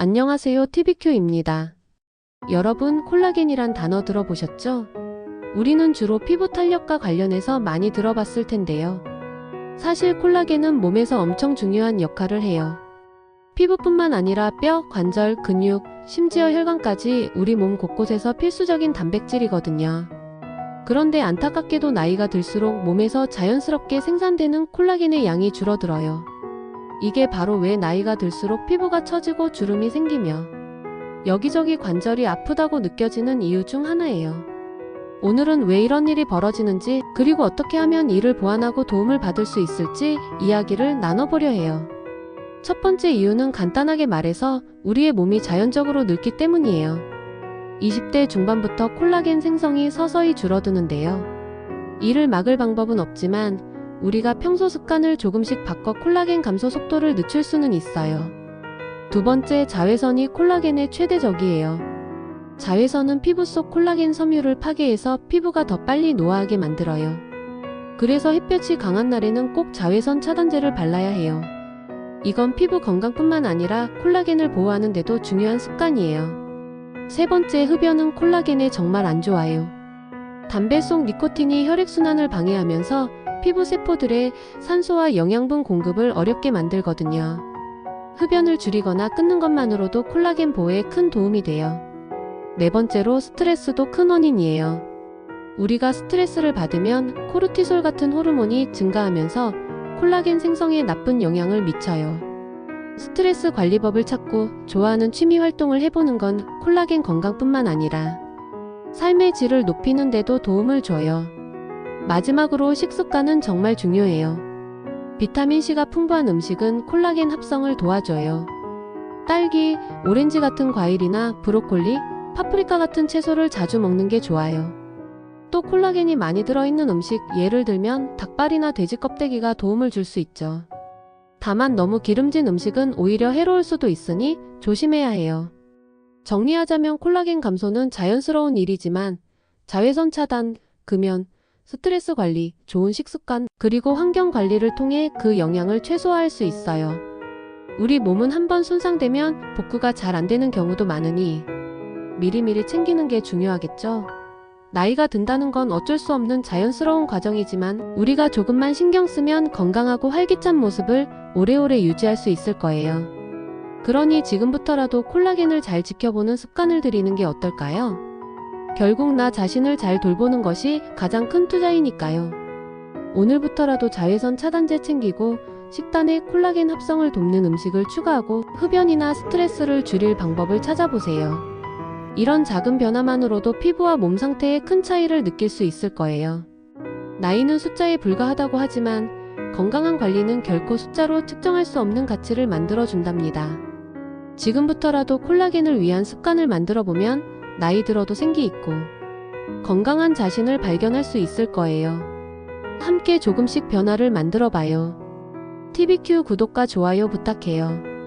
안녕하세요. TVQ입니다. 여러분, 콜라겐이란 단어 들어보셨죠? 우리는 주로 피부 탄력과 관련해서 많이 들어봤을 텐데요. 사실 콜라겐은 몸에서 엄청 중요한 역할을 해요. 피부뿐만 아니라 뼈, 관절, 근육, 심지어 혈관까지 우리 몸 곳곳에서 필수적인 단백질이거든요. 그런데 안타깝게도 나이가 들수록 몸에서 자연스럽게 생산되는 콜라겐의 양이 줄어들어요. 이게 바로 왜 나이가 들수록 피부가 처지고 주름이 생기며 여기저기 관절이 아프다고 느껴지는 이유 중 하나예요. 오늘은 왜 이런 일이 벌어지는지 그리고 어떻게 하면 이를 보완하고 도움을 받을 수 있을지 이야기를 나눠보려 해요. 첫 번째 이유는 간단하게 말해서 우리의 몸이 자연적으로 늙기 때문이에요. 20대 중반부터 콜라겐 생성이 서서히 줄어드는데요. 이를 막을 방법은 없지만 우리가 평소 습관을 조금씩 바꿔 콜라겐 감소 속도를 늦출 수는 있어요. 두 번째, 자외선이 콜라겐의 최대적이에요. 자외선은 피부 속 콜라겐 섬유를 파괴해서 피부가 더 빨리 노화하게 만들어요. 그래서 햇볕이 강한 날에는 꼭 자외선 차단제를 발라야 해요. 이건 피부 건강뿐만 아니라 콜라겐을 보호하는 데도 중요한 습관이에요. 세 번째, 흡연은 콜라겐에 정말 안 좋아요. 담배 속 니코틴이 혈액순환을 방해하면서 피부 세포들의 산소와 영양분 공급을 어렵게 만들거든요. 흡연을 줄이거나 끊는 것만으로도 콜라겐 보호에 큰 도움이 돼요. 네 번째로 스트레스도 큰 원인이에요. 우리가 스트레스를 받으면 코르티솔 같은 호르몬이 증가하면서 콜라겐 생성에 나쁜 영향을 미쳐요. 스트레스 관리법을 찾고 좋아하는 취미 활동을 해보는 건 콜라겐 건강뿐만 아니라 삶의 질을 높이는 데도 도움을 줘요. 마지막으로 식습관은 정말 중요해요. 비타민C가 풍부한 음식은 콜라겐 합성을 도와줘요. 딸기, 오렌지 같은 과일이나 브로콜리, 파프리카 같은 채소를 자주 먹는 게 좋아요. 또 콜라겐이 많이 들어있는 음식, 예를 들면 닭발이나 돼지 껍데기가 도움을 줄 수 있죠. 다만 너무 기름진 음식은 오히려 해로울 수도 있으니 조심해야 해요. 정리하자면 콜라겐 감소는 자연스러운 일이지만 자외선 차단, 금연, 스트레스 관리, 좋은 식습관, 그리고 환경 관리를 통해 그 영향을 최소화할 수 있어요. 우리 몸은 한번 손상되면 복구가 잘 안 되는 경우도 많으니 미리미리 챙기는 게 중요하겠죠. 나이가 든다는 건 어쩔 수 없는 자연스러운 과정이지만 우리가 조금만 신경 쓰면 건강하고 활기찬 모습을 오래오래 유지할 수 있을 거예요. 그러니 지금부터라도 콜라겐을 잘 지켜보는 습관을 들이는 게 어떨까요? 결국 나 자신을 잘 돌보는 것이 가장 큰 투자이니까요. 오늘부터라도 자외선 차단제 챙기고 식단에 콜라겐 합성을 돕는 음식을 추가하고 흡연이나 스트레스를 줄일 방법을 찾아보세요. 이런 작은 변화만으로도 피부와 몸 상태에 큰 차이를 느낄 수 있을 거예요. 나이는 숫자에 불과하다고 하지만 건강한 관리는 결코 숫자로 측정할 수 없는 가치를 만들어 준답니다. 지금부터라도 콜라겐을 위한 습관을 만들어 보면 나이 들어도 생기 있고 건강한 자신을 발견할 수 있을 거예요. 함께 조금씩 변화를 만들어 봐요. TVQ 구독과 좋아요 부탁해요.